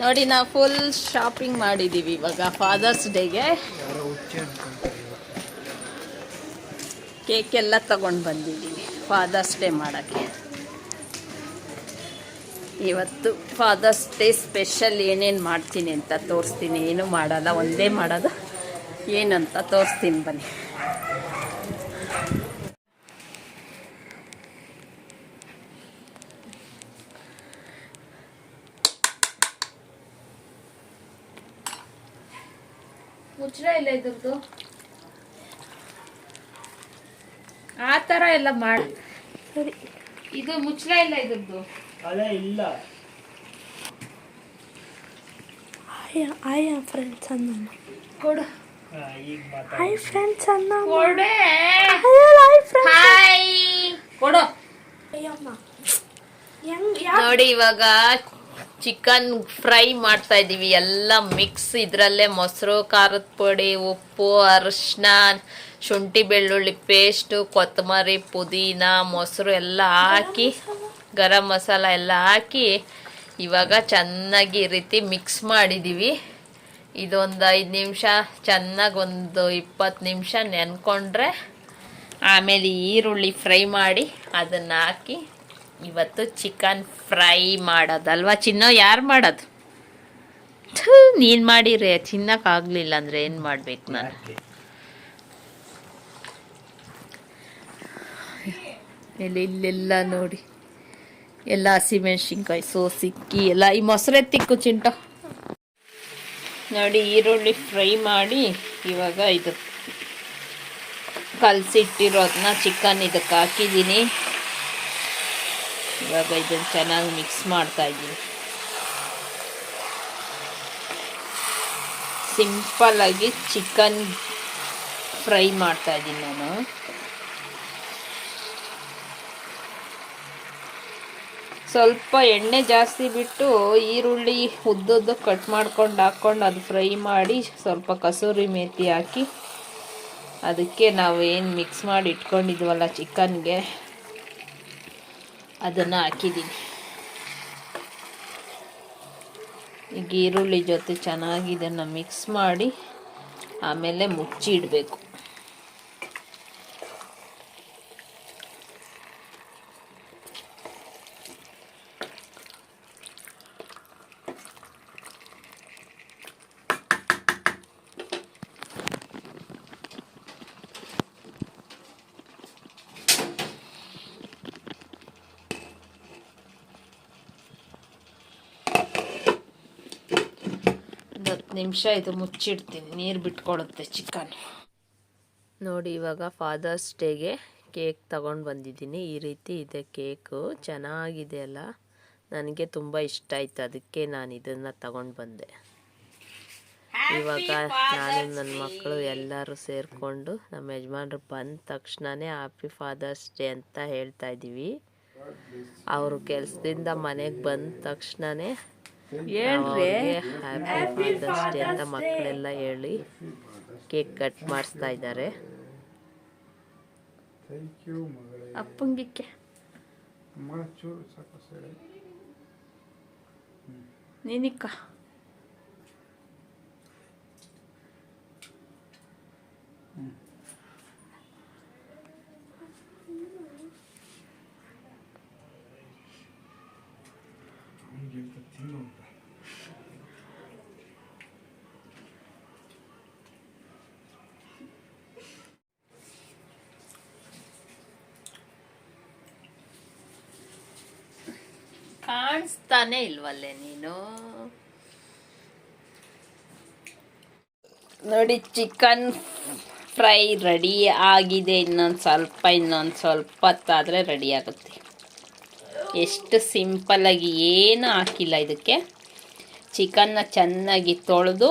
ನೋಡಿ, ನಾವು full shopping ಮಾಡಿದ್ದೀವಿ ಇವಾಗ ಫಾದರ್ಸ್ ಡೇಗೆ ಕೇಕ್ ಎಲ್ಲ ತಗೊಂಡು ಬಂದಿದ್ದೀವಿ ಫಾದರ್ಸ್ ಡೇ ಮಾಡೋಕ್ಕೆ. ಇವತ್ತು ಫಾದರ್ಸ್ ಡೇ ಸ್ಪೆಷಲ್ ಏನೇನು ಮಾಡ್ತೀನಿ ಅಂತ ತೋರಿಸ್ತೀನಿ. ಏನು ಮಾಡಲ್ಲ, ಒಂದೇ ಮಾಡೋದು. ಏನಂತ ತೋರಿಸ್ತೀನಿ ಬನ್ನಿ. ಮುಚ್ಚಳ ಇಲ್ಲ ಇದ್ರದ್ದು? ಆ ಥರ ಎಲ್ಲ ಮಾಡಿ ಸರಿ. ಇದು ಮುಚ್ಚಳ ಇಲ್ಲ ಇದ್ರದ್ದು? ಅದೇ ಇಲ್ಲ. ಹಾಯ್ ಫ್ರೆಂಡ್ಸ್ ಅನ್ನ. ಕೊಡು. ಹಾಯ್ ಫ್ರೆಂಡ್ಸ್ ಅನ್ನ. ಕೊಡೆ. ಹಾಯ್ ಫ್ರೆಂಡ್ಸ್ ಹಾಯ್ ಕೊಡು. ಅಯ್ಯಮ್ಮ. ಹೆಂಗ್ ನೋಡಿ ಇವಾಗ ಚಿಕನ್ ಫ್ರೈ ಮಾಡ್ತಾ ಇದ್ದೀವಿ. ಎಲ್ಲ ಮಿಕ್ಸ್ ಇದರಲ್ಲೇ ಮೊಸರು, ಖಾರದ ಪುಡಿ, ಉಪ್ಪು, ಅರಿಶಿನ, ಶುಂಠಿ, ಬೆಳ್ಳುಳ್ಳಿ ಪೇಸ್ಟು ಕೊತ್ತಂಬರಿ, ಪುದೀನ, ಮೊಸರು ಎಲ್ಲ ಹಾಕಿ, ಗರಂ ಮಸಾಲ ಎಲ್ಲ ಹಾಕಿ ಇವಾಗ ಚೆನ್ನಾಗಿ ಈ ರೀತಿ ಮಿಕ್ಸ್ ಮಾಡಿದ್ದೀವಿ. ಇದೊಂದು ಐದು ನಿಮಿಷ, ಚೆನ್ನಾಗಿ ಒಂದು ಇಪ್ಪತ್ತು ನಿಮಿಷ ನೆನ್ಕೊಂಡ್ರೆ ಆಮೇಲೆ ಈರುಳ್ಳಿ ಫ್ರೈ ಮಾಡಿ ಅದನ್ನು ಹಾಕಿ ಇವತ್ತು ಚಿಕನ್ ಫ್ರೈ ಮಾಡೋದಲ್ವಾ? ಚಿನ್ನ ಯಾರು ಮಾಡೋದು? ನೀನು ಮಾಡಿರಿ ತಿನ್ನಕ್ಕಾಗಲಿಲ್ಲ ಅಂದರೆ ಏನು ಮಾಡ್ಬೇಕು ನಾನು? ಇಲ್ಲಿ ಇಲ್ಲೆಲ್ಲ ನೋಡಿ. ಎಲ್ಲ ಹಸಿಮೆಣ್ಸಿನ್ಕಾಯಿ ಸೋಸಿಕ್ಕಿ ಎಲ್ಲ ಈ ಮೊಸರೆ ತಿಕ್ಕು ಚಿಂಟ. ನೋಡಿ ಈರುಳ್ಳಿ ಫ್ರೈ ಮಾಡಿ ಇವಾಗ ಇದು ಕಲಸಿಟ್ಟಿರೋದನ್ನ ಚಿಕನ್ ಇದಕ್ಕೆ ಹಾಕಿದ್ದೀನಿ. ಇವಾಗ ಇದನ್ನು ಚೆನ್ನಾಗಿ ಮಿಕ್ಸ್ ಮಾಡ್ತಾ ಇದ್ದೀನಿ. ಸಿಂಪಲ್ಲಾಗಿ ಚಿಕನ್ ಫ್ರೈ ಮಾಡ್ತಾ ಇದ್ದೀನಿ ನಾನು. ಸ್ವಲ್ಪ ಎಣ್ಣೆ ಜಾಸ್ತಿ ಬಿಟ್ಟು ಈರುಳ್ಳಿ ಉದ್ದುದ್ದು ಕಟ್ ಮಾಡ್ಕೊಂಡು ಹಾಕ್ಕೊಂಡು ಅದು ಫ್ರೈ ಮಾಡಿ ಸ್ವಲ್ಪ ಕಸೂರಿ ಮೇತಿ ಹಾಕಿ ಅದಕ್ಕೆ ನಾವು ಏನು ಮಿಕ್ಸ್ ಮಾಡಿ ಇಟ್ಕೊಂಡಿದ್ವಲ್ಲ ಚಿಕನ್ಗೆ ಅದನ್ನು ಹಾಕಿದ್ದೀನಿ. ಈಗ ಈರುಳ್ಳಿ ಜೊತೆ ಚೆನ್ನಾಗಿ ಇದನ್ನು ಮಿಕ್ಸ್ ಮಾಡಿ ಆಮೇಲೆ ಮುಚ್ಚಿ ಹತ್ತು ನಿಮಿಷ, ಇದು ಮುಚ್ಚಿಡ್ತೀನಿ. ನೀರು ಬಿಟ್ಕೊಳುತ್ತೆ ಚಿಕನ್ ನೋಡಿ, ಇವಾಗ ಫಾದರ್ಸ್ ಡೇಗೆ ಕೇಕ್ ತಗೊಂಡು ಬಂದಿದ್ದೀನಿ. ಈ ರೀತಿ ಇದೆ ಕೇಕು. ಚೆನ್ನಾಗಿದೆ ಅಲ್ಲ? ನನಗೆ ತುಂಬ ಇಷ್ಟ ಆಯಿತು. ಅದಕ್ಕೆ ನಾನು ಇದನ್ನು ತಗೊಂಡು ಬಂದೆ. ಇವಾಗ ನಾನು ನನ್ನ ಮಕ್ಕಳು ಎಲ್ಲರೂ ಸೇರಿಕೊಂಡು ನಮ್ಮ ಯಜಮಾನ್ರು ಬಂದ ತಕ್ಷಣವೇ ಹ್ಯಾಪಿ ಫಾದರ್ಸ್ ಡೇ ಅಂತ ಹೇಳ್ತಾ ಇದ್ದೀವಿ ಅವರು ಕೆಲಸದಿಂದ ಮನೆಗೆ ಬಂದ ತಕ್ಷಣವೇ ಹ್ಯಾಪಿ ಫಾದರ್ಸ್ ಡೇ ಅಂತ ಮಕ್ಕಳೆಲ್ಲ ಹೇಳಿ ಕೇಕ್ ಕಟ್ ಮಾಡಿಸ್ತಾ ಇದ್ದಾರೆ. ಥ್ಯಾಂಕ್ ಯು ಮಗಳೇ. ಅಪ್ಪಂಗಿಕ್ಕೆ. ಅಮ್ಮ ಅವ್ನಿಗೆ ತಿನ್ನು ಅಂತ ಕಾಣಿಸ್ತಾನೆ ಇಲ್ವಲ್ಲೇ ನೀನು? ನೋಡಿ ಚಿಕನ್ ಫ್ರೈ ರೆಡಿ ಆಗಿದೆ. ಇನ್ನೊಂದು ಸ್ವಲ್ಪ ಇನ್ನೊಂದು ಸ್ವಲ್ಪ ಹೊತ್ತಾದರೆ ರೆಡಿ ಆಗುತ್ತೆ. ಎಷ್ಟು ಸಿಂಪಲ್ಲಾಗಿ ಏನು ಹಾಕಿಲ್ಲ ಇದಕ್ಕೆ. ಚಿಕನ್ನ ಚೆನ್ನಾಗಿ ತೊಳೆದು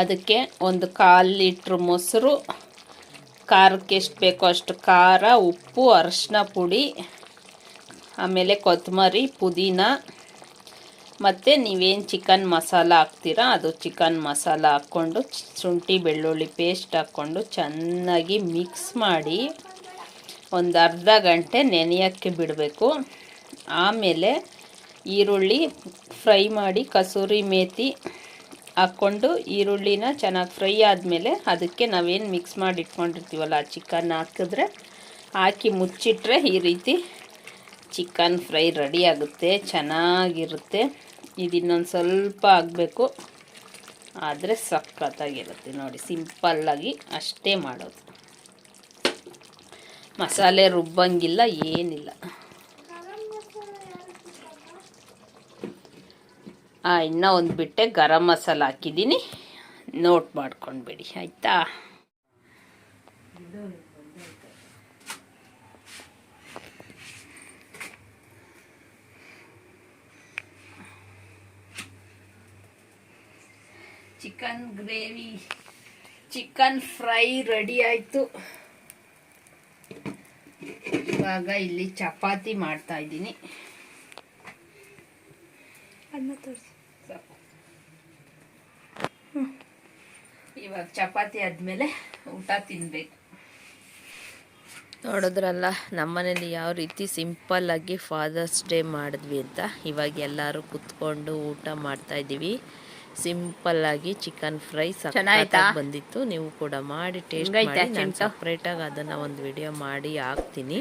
ಅದಕ್ಕೆ ಒಂದು ಕಾಲು ಲೀಟ್ರ್ ಮೊಸರು, ಖಾರಕ್ಕೆ ಎಷ್ಟು ಬೇಕೋ ಅಷ್ಟು ಖಾರ, ಉಪ್ಪು ಅರಶಿನ ಪುಡಿ, ಆಮೇಲೆ ಕೊತ್ತಂಬರಿ, ಪುದೀನ. ಮತ್ತು ನೀವೇನು ಚಿಕನ್ ಮಸಾಲ ಹಾಕ್ತೀರಾ, ಅದು ಚಿಕನ್ ಮಸಾಲ ಹಾಕ್ಕೊಂಡು ಶುಂಠಿ ಬೆಳ್ಳುಳ್ಳಿ ಪೇಸ್ಟ್ ಹಾಕ್ಕೊಂಡು ಚೆನ್ನಾಗಿ ಮಿಕ್ಸ್ ಮಾಡಿ ಒಂದು ಅರ್ಧ ಗಂಟೆ ನೆನೆಯೋಕ್ಕೆ ಬಿಡಬೇಕು. ಆಮೇಲೆ ಈರುಳ್ಳಿ ಫ್ರೈ ಮಾಡಿ ಕಸೂರಿ ಮೇತಿ ಹಾಕ್ಕೊಂಡು ಈರುಳ್ಳಿನ ಚೆನ್ನಾಗಿ ಫ್ರೈ ಆದಮೇಲೆ ಅದಕ್ಕೆ ನಾವೇನು ಮಿಕ್ಸ್ ಮಾಡಿ ಇಟ್ಕೊಂಡಿರ್ತೀವಲ್ಲ ಆ ಚಿಕನ್ ಹಾಕಿದ್ರೆ, ಹಾಕಿ ಮುಚ್ಚಿಟ್ರೆ ಈ ರೀತಿ ಚಿಕನ್ ಫ್ರೈ ರೆಡಿ ಆಗುತ್ತೆ, ಚೆನ್ನಾಗಿರುತ್ತೆ. ಇದಿನ್ನೊಂದು ಸ್ವಲ್ಪ ಆಗಬೇಕು. ಆದರೆ ಸಖತ್ತಾಗಿರುತ್ತೆ ನೋಡಿ, ಸಿಂಪಲ್ಲಾಗಿ ಅಷ್ಟೇ ಮಾಡೋದು. ಮಸಾಲೆ ರುಬ್ಬಂಗಿಲ್ಲ, ಏನಿಲ್ಲ. ಇನ್ನೂ ಒಂದು ಬಿಟ್ಟೆ ಗರಂ ಮಸಾಲ ಹಾಕಿದ್ದೀನಿ. ನೋಟ್ ಮಾಡ್ಕೊಂಡ್ಬಿಡಿ, ಆಯಿತಾ? Chicken gravy, chicken fry ready ಆಯಿತು. ಇವಾಗ ಇಲ್ಲಿ ಚಪಾತಿ ಮಾಡ್ತಾ ಇದ್ದೀನಿ. ಅನ್ನ ತೋರಿಸಿ. ಇವಾಗ ಚಪಾತಿ ಆದಮೇಲೆ ಊಟ ತಿನ್ಬೇಕು. ನೋಡಿದ್ರಲ್ಲ ನಮ್ಮನೇಲಿ ಯಾವ ರೀತಿ ಸಿಂಪಲ್ಲಾಗಿ ಫಾದರ್ಸ್ ಡೇ ಮಾಡಿದ್ವಿ ಅಂತ. ಇವಾಗ ಎಲ್ಲರೂ ಕುತ್ಕೊಂಡು ಊಟ ಮಾಡ್ತಾ ಇದ್ದೀವಿ. ಸಿಂಪಲ್ಲಾಗಿ ಚಿಕನ್ ಫ್ರೈ ಚೆನ್ನಾಗಿ ಬಂದಿತ್ತು. ನೀವು ಕೂಡ ಮಾಡಿ ಟೇಸ್ಟ್ ಮಾಡಿ. ನಾನು ಸಪ್ರೇಟಾಗಿ ಅದನ್ನು ಒಂದು ವಿಡಿಯೋ ಮಾಡಿ ಹಾಕ್ತೀನಿ.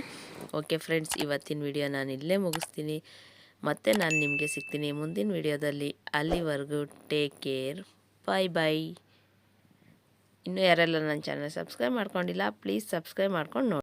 ಓಕೆ ಫ್ರೆಂಡ್ಸ್ ಇವತ್ತಿನ ವಿಡಿಯೋ ನಾನು ಇಲ್ಲೇ ಮುಗಿಸ್ತೀನಿ. ಮತ್ತೆ ನಾನು ನಿಮಗೆ ಸಿಗ್ತೀನಿ ಮುಂದಿನ ವಿಡಿಯೋದಲ್ಲಿ ಅಲ್ಲಿವರೆಗೂ ಟೇಕ್ ಕೇರ್ ಬಾಯ್ ಬಾಯ್ ಇನ್ನೂ ಯಾರೆಲ್ಲ ನನ್ನ ಚಾನಲ್ ಸಬ್ಸ್ಕ್ರೈಬ್ ಮಾಡ್ಕೊಂಡಿಲ್ಲ ಪ್ಲೀಸ್ ಸಬ್ಸ್ಕ್ರೈಬ್ ಮಾಡ್ಕೊಂಡು ನೋಡಿ